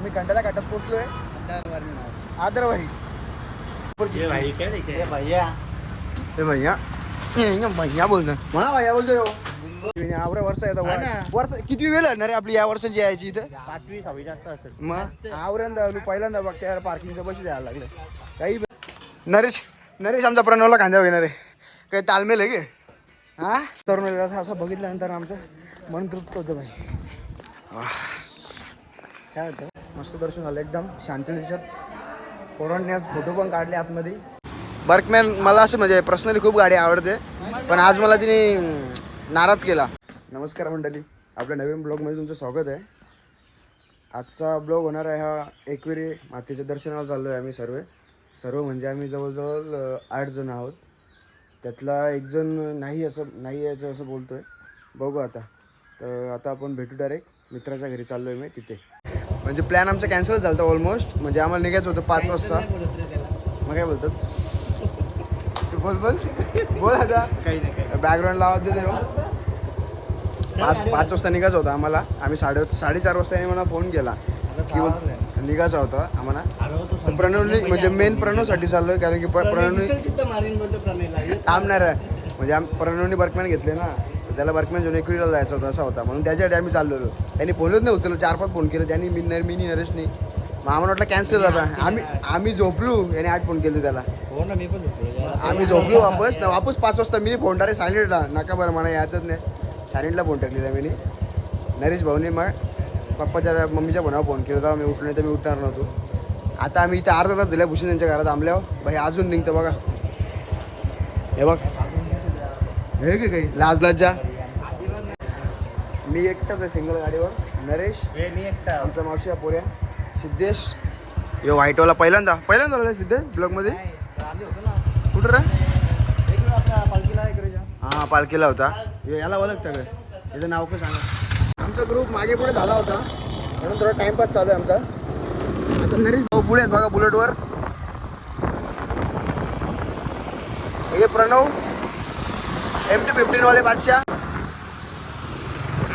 आम्ही कंडाला घाटात पोहोचलोय. अदरवाईज ये भैया. ए भैया. भैया बोलतो म्हणा भैया बोलतोय हो. वर्ष येतं हा. वर्ष किती वेळ लागणार रे आपली या वर्षाची यायची इथं? पाचवी सहावी जास्त असेल. मग? आवऱ्यांदा पहिल्यांदा बघ त्या पार्किंगचं पैसे द्यायला लागले. काही नरेश नरेश आमचा प्रणवला घेणार आहे. काही तालमेल आहे गे हा? तरुण असं बघितल्यानंतर आमचं मन तृप्त होतं भाई. आह. काय होतं? मस्त दर्शन झालं एकदम शांत दिशात पोरांनी आज फोटो पण काढले आतमध्ये. बर्कमॅन मला असं म्हणजे पर्सनली खूप गाडी आवडते पण आज मला तिने नाराज केला. नमस्कार मंडळी आपल्या नवीन ब्लॉगमध्ये तुमचं स्वागत आहे. आजचा ब्लॉग होणार आहे हा एकविरी मातेच्या दर्शनाला चाललो आहे आम्ही सर्व. सर्व म्हणजे आम्ही जवळजवळ आठ जण आहोत. त्यातला एक जण नाही असं नाही यायचं असं बोलतो आहे बघू आता. तर आता आपण भेटू डायरेक्ट मित्राच्या घरी चाललो आहे मी तिथे. म्हणजे प्लॅन आमचा कॅन्सल झाला होता ऑलमोस्ट म्हणजे आम्हाला निघायचं होतं पाच वाजता. मग काय बोलतात? तू बोल बोल. बोल आता. काही नाही बॅकग्राऊंड आवाज देते. पाच पाच वाजता निघायचं होतं आम्हाला. आम्ही साडे साडेचार वाजता मला फोन केला. की बोल निघायचं होतं आम्हाला. प्रणवनी म्हणजे मेन प्रणवसाठी चाललोय कारण की प्र- प्रणवनी थांबणार आहे. म्हणजे आम प्रणवनी बर्कमॅन घेतले ना. तर त्याला बर्कमॅन घेऊन एकविरीला जायचं होतं असा होता. म्हणून त्याच्यासाठी आम्ही चाललेलो. त्यांनी फोनच नाही उचललं चार पाच फोन केले. त्यांनी मी नर मी नरेशनी. मग आम्हाला वाटलं कॅन्सल झाला. आम्ही आम्ही झोपलो. याने आठ फोन केले त्याला. हो ना मी पण झोपलो. आम्ही झोपलो वापस. ना वापस पाच वाजता मी फोन टारे सायलेंटला नका बरं मला यायचंच नाही. सायलेंटला फोन टाकलेला मी नरेश भाऊने मग पप्पाच्या मम्मीच्या फोनावर फोन केला होता. मी उठलो नाही तर मी उठणार नव्हतो. आता आम्ही इथं अर्धा तास झाल्या भूषण यांच्या घरात थांबल्यावर. भाई अजून निघतं बघा. हे बघ. हे की काही? लाज लज्जा मी एकटाच आहे सिंगल गाडीवर. नरेश मी एकटा. आमचा मावशी पोऱ्या सिद्धेश. यो व्हाईटवाला पहिल्यांदा. पहिल्यांदा झालं सिद्धेश ब्लॉगमध्ये कुठं रे? हा पालखीला होता. हे याला ओळखता काय याचं नाव काय सांगा? आमचा ग्रुप मागे पुढे झाला होता. म्हणून थोडा टाइमपास चालू आहे आमचा. आता नरेश भाऊ पुढे आहेत बघा बुलेटवर हे प्रणव. एम टी फिफ्टीन वाले बादशाह।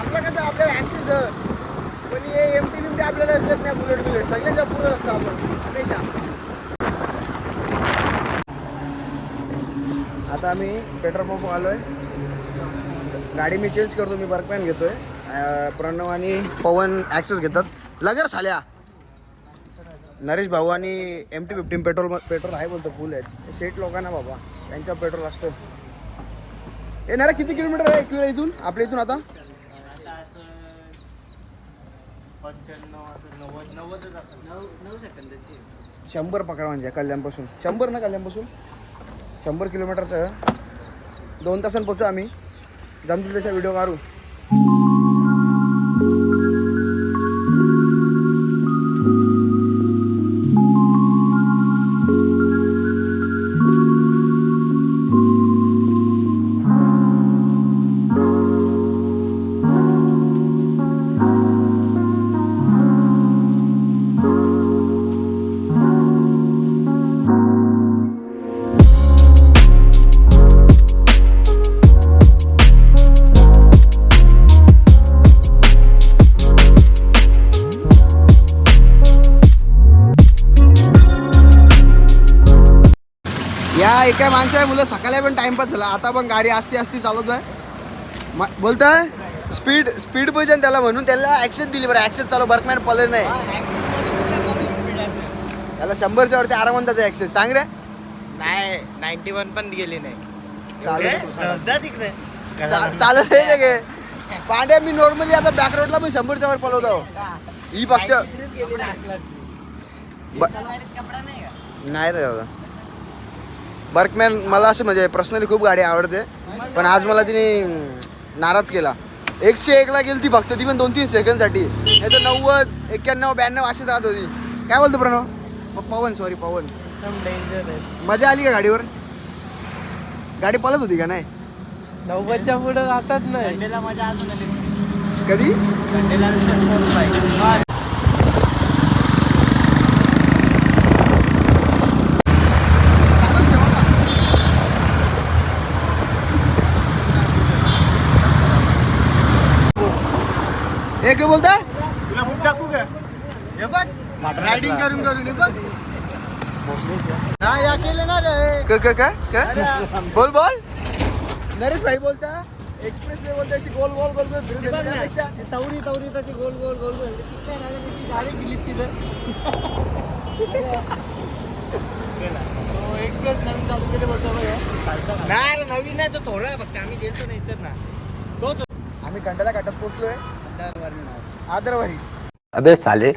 आपलं कसं आपल्याला ॲक्सेस पण हे एम टी बिमटी आपल्याला येत नाही बुलेट बुलेट. सगळ्यांच्या पुढे असतं आपण हमेशा. आता आम्ही पेट्रोल पंप आलोय. गाडी मी चेंज करतो मी बर्कमॅन घेतोय. अं, प्रणव आणि पवन ॲक्सेस घेतात. लगेच झाल्या नरेश भाऊ आणि M T fifteen petrol petrol आहे बोलतो फुल आहेत. शेट लोकांना बाबा त्यांच्या पेट्रोल असतं. येणार किती किलोमीटर आहे एकविरा इथून? आपल्या इथून आता? शंभर पकडा म्हणजे कल्याणपासून. शंभर ना कल्याणपासून? शंभर किलोमीटरचं. दोन तासांनी पोचू आम्ही. जमतील तशा व्हिडिओ काढू. या एका माणसाच्या मुलं सकाळी पण टाइमपास झाला. आता पण गाडी असती असती चालवत आहे. म- बोलताय? स्पीड स्पीड पाहिजे ना त्याला म्हणून त्याला ॲक्सेस दिली बरं. ॲक्सेस चालू बर्कमॅन पले नाही. त्याला शंभरच्या वरती आरामात जाते ॲक्सेस सांग रे. नाही नाईन्टी वन पण गेली नाही. चालू जा तिकडे. चा- चालत आहे ते काय पांड्या मी नॉर्मली आता बॅक रोडला पण शंभरच्या वर पळवतो. ही फक्त नाही रे दादा. बर्कमॅन मला असं म्हणजे पर्सनली खूप गाडी आवडते. पण आज मला तिने नाराज केला. एकशे एकला गेली ती फक्त ती पण दोन तीन सेकंडसाठी. नाही तर नव्वद एक्क्याण्णव ब्याण्णव अशीच राहत होती. काय बोलतो प्रणव? पवन सॉरी पवन. डेंजर आहे. मजा आली का गाडीवर? गाडी पळत होती का नाही? नव्वदच्या पुढे जातात नाही संडेला मजा अजून आली कधी? हे काय बोलताय तुला बुक टाकू का? रायडिंग करून करून बघ. हा या केले ना रे. क क क क? बोल बोल. नरेश भाई बोलता एक्सप्रेस वे बोलता अशी गोल गोल गोल गोल तवरी तवरी तशी गोल गोल गोल गोल. गाडी गेली तिथं. एक्सप्रेस नवीन चालू केले बोलतो नाही नवीन नाही तो थोडा फक्त आम्ही गेलतो नाही तर ना तोच आम्ही कंटाला घाटात पोहोचलोय. अबे साले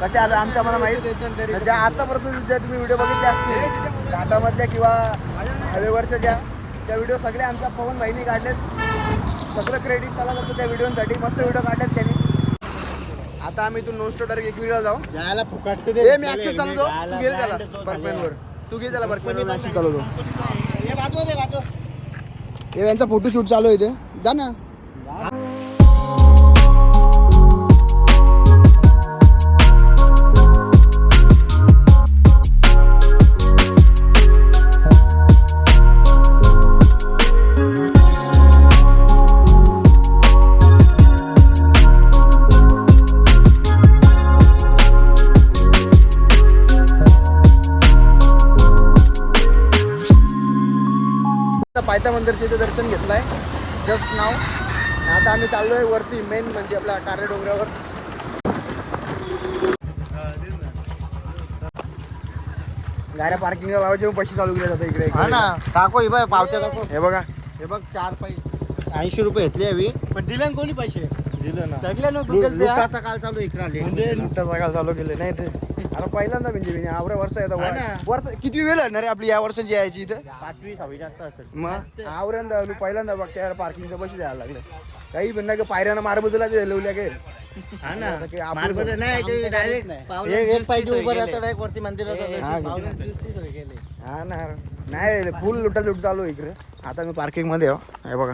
कसे आलं? आमच्या मला माहीत ज्या आतापर्यंत ज्या तुम्ही व्हिडिओ बघितले असतील घाटामधल्या किंवा हायवेवरच्या ज्या त्या व्हिडिओ सगळे आमच्या पवन भाईनी काढलेत. सगळं क्रेडिट त्याला जातं त्या व्हिडिओसाठी. मस्त व्हिडिओ काढलेत त्यांनी. आता आम्ही इथून नॉन स्टॉटर एक व्हिडिओ जाऊ. यायला फुकाटचे ए मी ऍक्सेस चालवतो तू घे त्याला बर्कपेनवर तू घे त्याला बर्कपेनवर ऍक्सेस चालवतो हे वाजव रे वाजव हे यांचा फोटोशूट चालू आहे इथे. जा ना. आता पायथा मंदिरचे इथे दर्शन घेतलंय. जस्ट नाव आता आम्ही चाललोय वरती मेन म्हणजे आपल्या कार्य डोंगरावर. गाड्या पार्किंगला लावायचे मग पैसे चालू केले जातात इकडे हा ना. टाको हे बघ पावत्या टाको हे बघा. हे बघ चार पैसे. ऐंशी रुपये घेतले हवी पण दिले ना कोणी पैसे? दिले ना. सगळ्यांना Google Pay, हा? लुटाचा काल चालू इकडे आले. म्हणजे चालू केले नाही ते अरे पहिल्यांदा म्हणजे मी आवऱ्या वर्ष हा ना. वर्ष किती वेळ आहे ना रे आपली या वर्षाची यायची इथं? पाचवी सहावी जास्त असेल. मग? आवऱ्यांदा आलो पहिल्यांदा बघते यार पार्किंगचं पैसे द्यायला लागले. काही पण नाही का पायऱ्यानं मारबजला हा ना. आता काही आपलं मार्बल नाही ते डायरेक्ट एक एक पाहिजे उभं राहतं डायरेक्ट वरती मंदिरात हा, हा. ना. नाही फुल लुटा लुट चालू आहे इकडे. आता मी पार्किंगमध्ये आहे हो. हे बघा.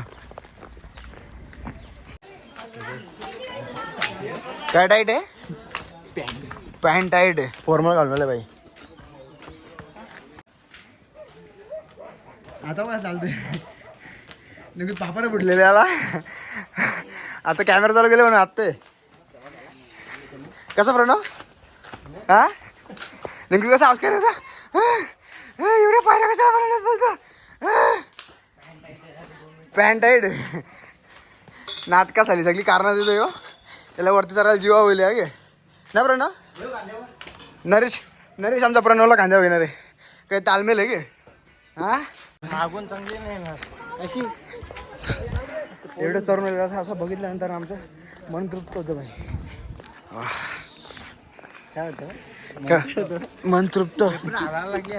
काय टाईट आहे? पॅन्ट टाईट आहे. फॉर्मल घालून बाई. आता काय चालतंय. नक्की पापड फुटलेले आला आता कॅमेरा चालू केले म्हणून आत्ते. कसं प्रणव? हा? नेमकी कसं आवाज करायचा एवढ्या पायऱ्या कशा बोलतो? पॅन्ट टाईट नाटका झाली सगळी कारणं देतो हो. यो त्याला वरती चढायला जीवा होईल हा गे ना? प्रणव नरेश नरेश आमचा प्रणवला खांद्या घेणार आहे. काही तालमेल आहे गे हा? मागून चांगली नाही अशी? एवढं चरून असं बघितल्यानंतर आमचं मन तृप्त होतं भाई काय होतं? का मन तृप्त आला लागली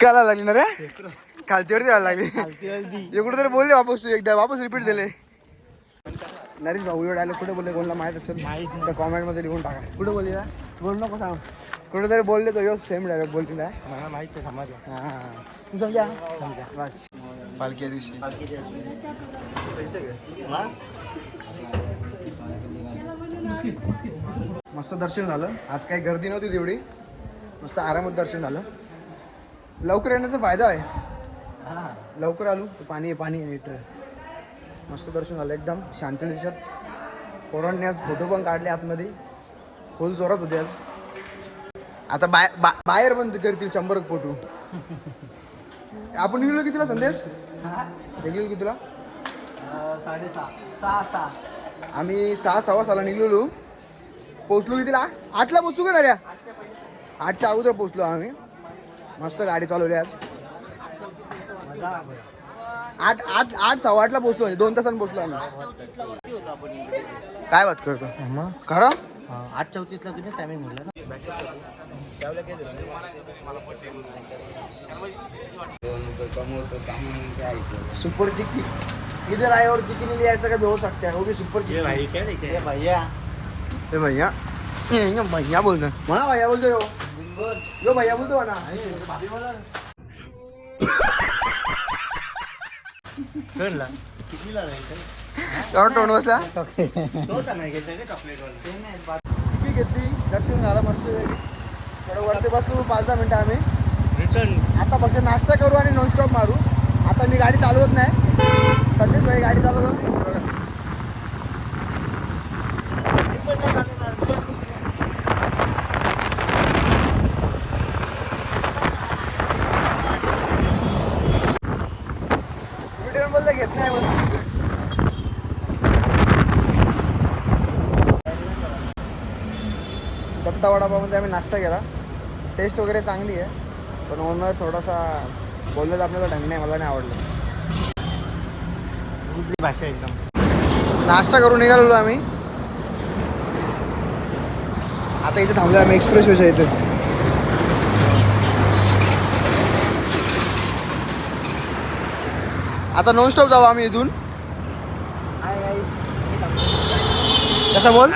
काला लागली ना रे? खालतीवरती व्हायला लागली. इकडे तरी बोलले वापस तू एकदा वापस रिपीट झाले. नरेश भाऊ एवढं डायलॉग कुठे बोलले कोणाला माहीत असेल? तर कॉमेंटमध्ये लिहून टाका. कुठे बोलली ना बोल नको सांग. कुठेतरी बोलले तो यो सेम डायलॉग बोलतील ना. मला माहिती आहे समजलं. हा तू समजा. समजा. बस. पालखी दिवशी. मस्त दर्शन झालं. आज काही गर्दी नव्हती तेवढी. मस्त आरामात दर्शन झालं. लवकर येण्याचा फायदा आहे. लवकर आलो. पाणी आहे पाणी आहे मस्त दर्शन झालं एकदम. शांती दिशात पोरांनी आज फोटो पण काढले आतमध्ये. फुल जोरात होते आज. आता बाहेर बा- बाहेर पण करतील शंभर फोटो आपण निघलो कितीला संदेश? निघलो कितीला साडेसहा सहा सहा आम्ही सहा सव्वा साला निघलेलो. पोचलो कितीला आठला पोचू का ना रे आठच्या अगोदर पोचलो आम्ही. मस्त गाडी चालवली आज. आठ आठ आठ सव्वा आठला पोचलो म्हणजे दोन तासांनी पोचलो आम्ही. काय बात करतो? मग खरं आठ चौतीसला किती टायमिंग म्हटलं ना. सुपर चिक्की इधर आए और चिकनी ले ऐसा कभी हो सकता है वो भी सुपर चिक्की भाई. क्या ये भैया. ए भैया भैया बोलतो म्हणा भैया बोलतो यो यो भैया बोलतो ना. कळला कितीला बसला? चॉकलेट घेतली दर्शन झालं मस्त थोडं वरती बसलो पाच दहा मिनटं आम्ही. रिटर्न आता फक्त नाश्ता करू आणि नॉनस्टॉप मारू. आता मी गाडी चालवत नाही. संदेश भाई गाडी चालवतो. बोललं घेत नाही दत्ता वडापावमध्ये आम्ही नाश्ता केला. टेस्ट वगैरे चांगली आहे पण ओनर थोडासा बोललेला आपल्याला ढंग नाही मला नाही आवडलं. भाषा एकदम? नाश्ता करून निघालो आम्ही. आता इथे थांबलो आम्ही एक्सप्रेस वेच्या इथे. आता नॉन स्टॉप जाऊ आम्ही इथून. कसं बोल.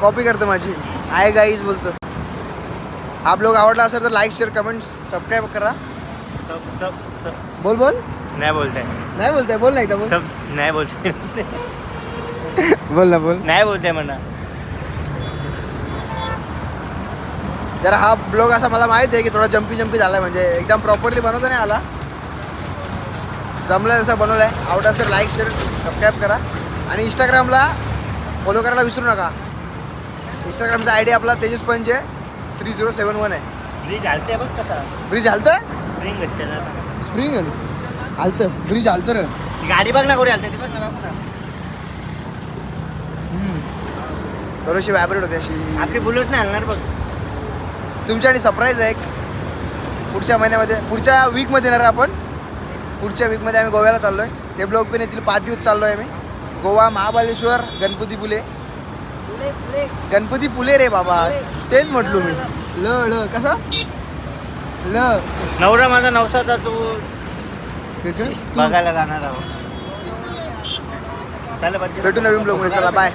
कॉपी करतो माझी. आहे गाईज बोलतो. हा ब्लॉग आवडला असेल तर लाईक शेअर कमेंट सबस्क्राईब करा. सब सब सब. बोल बोल. नाही बोलताय. नाही बोलताय. बोल नाही बोल. सब नाही बोलते बोल ना बोल. नाही बोलते म्हणा. जरा हा ब्लॉग असा मला माहीत आहे की थोडा जम्पी जम्पी झालाय म्हणजे एकदम प्रॉपरली बनवता नाही आला. जमलं जसं बनवलाय. आवडत असेल लाईक शेअर सबस्क्राईब करा. आणि इंस्टाग्रामला फॉलो करायला विसरू नका. इंस्टाग्रामचा आय डी आपला तेजस पंचे थ्री झिरो सेवन वन आहे. ब्रिज हालते बघ कसा. ब्रिज हालतं स्प्रिंग भेटते स्प्रिंग हालतं ब्रिज हालतं रे. गाडी बघ ना कोणी हालते ती बघ ना बघ ना. थोडीशी व्हायब्रेट होते अशी. आपली बुलेट नाही हलणार बघ. तुमच्यासाठी सरप्राईज आहे एक. पुढच्या महिन्यामध्ये पुढच्या वीकमध्ये येणार आपण. पुढच्या वीकमध्ये आम्ही गोव्याला चाललो आहे ते ब्लॉग पण येतील. पाच दिवस चाललो आहे मी गोवा महाबळेश्वर गणपती पुले. गणपती पुले रे बाबा. तेच म्हटलो मी. ल ल. कसं? ल. नवरा माझा नवसाचा तू? बघायला जाणार आहोत. भेटू नवीन ब्लॉगमध्ये चला बाय